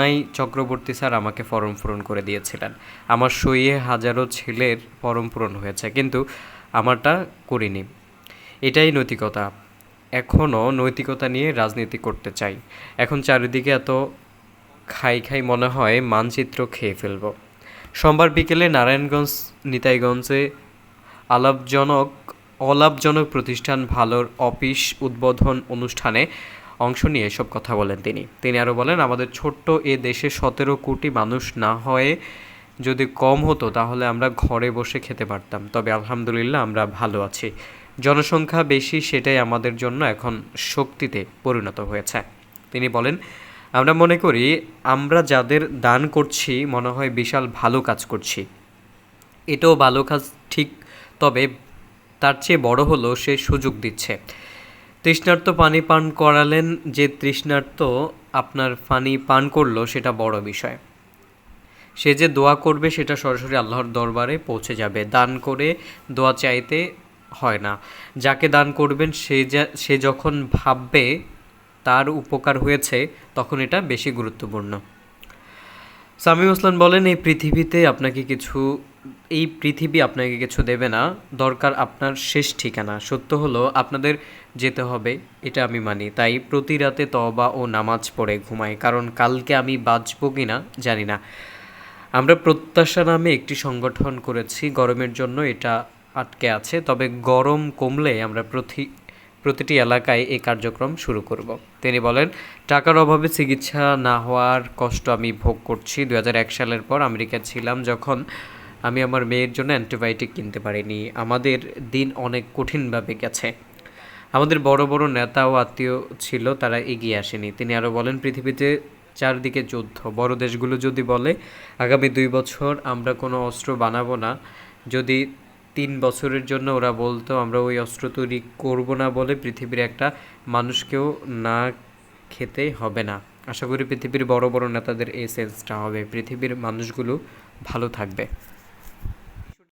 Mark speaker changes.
Speaker 1: নাই চক্রবর্তী স্যার আমাকে ফর্ম পূরণ করে দিয়েছিলেন। আমার সইয়ে হাজারো ছেলের ফর্ম পূরণ হয়েছে, কিন্তু আমারটা করিনি। এটাই নৈতিকতা। এখনও নৈতিকতা নিয়ে রাজনীতি করতে চাই। এখন চারিদিকে এত খাই খাই মনে হয় মানচিত্র খেয়ে ফেলব। সোমবার বিকেলে নারায়ণগঞ্জ, নিতাইগঞ্জে আলাপজনক অলাভজনক প্রতিষ্ঠান ভালোর অফিস উদ্বোধন অনুষ্ঠানে অংশ নিয়ে এসব কথা বলেন তিনি। তিনি আরও বলেন, আমাদের ছোট্ট এ দেশে সতেরো কোটি মানুষ না হয়ে যদি কম হতো, তাহলে আমরা ঘরে বসে খেতে পারতাম। তবে আলহামদুলিল্লাহ আমরা ভালো আছি। জনসংখ্যা বেশি, সেটাই আমাদের জন্য এখন শক্তিতে পরিণত হয়েছে। তিনি বলেন, আমরা মনে করি, আমরা যাদের দান করছি, মনে হয় বিশাল ভালো কাজ করছি। এটাও ভালো কাজ ঠিক, তবে তার চেয়ে বড় হলো সে সুযোগ দিচ্ছে। তৃষ্ণার্ত পানি পান করালেন যে তৃষ্ণার্ত আপনার পানি পান করল, সেটা বড় বিষয়। সে যে দোয়া করবে, সেটা সরাসরি আল্লাহর দরবারে পৌঁছে যাবে। দান করে দোয়া চাইতে হয় না। যাকে দান করবেন, সে যা, সে যখন ভাববে তার উপকার হয়েছে, তখন এটা বেশি গুরুত্বপূর্ণ। সামিম আসলান বলেন, এই পৃথিবীতে আপনাকে কিছু এই পৃথিবী আপনাকে কিছু দেবে না, দরকার আপনার শেষ ঠিকানা। সত্য হলো, আপনাদের যেতে হবে, এটা আমি মানি। তাই প্রতি রাতে তবা ও নামাজ পড়ে ঘুমাই, কারণ কালকে আমি বাঁচবো কি না জানি না। আমরা প্রত্যাশা নামে একটি সংগঠন করেছি, গরমের জন্য এটা আটকে আছে, তবে গরম কমলে আমরা প্রতি, প্রতিটি এলাকায় এই কার্যক্রম শুরু করব। তিনি বলেন, টাকার অভাবে চিকিৎসা না হওয়ার কষ্ট আমি ভোগ করছি। দু হাজার এক সালের পর আমেরিকা ছিলাম, যখন আমি আমার মেয়ের জন্য অ্যান্টিবায়োটিক কিনতে পারিনি। আমাদের দিন অনেক কঠিনভাবে গেছে। আমাদের বড় বড় নেতা ও আত্মীয় ছিল, তারা এগিয়ে আসেনি। তিনি আরও বলেন, পৃথিবীতে চারদিকে যুদ্ধ। বড় দেশগুলো যদি বলে, আগামী দুই বছর আমরা কোনো অস্ত্র বানাবো না। যদি তিন বছরের জন্য ওরা বলতো, আমরা ওই অস্ত্র তৈরি করব না বলে পৃথিবীর একটা মানুষকেও না খেতে হবে না। আশা করি পৃথিবীর বড় বড় নেতাদের এই সেন্সটা হবে। পৃথিবীর মানুষগুলো ভালো থাকবে।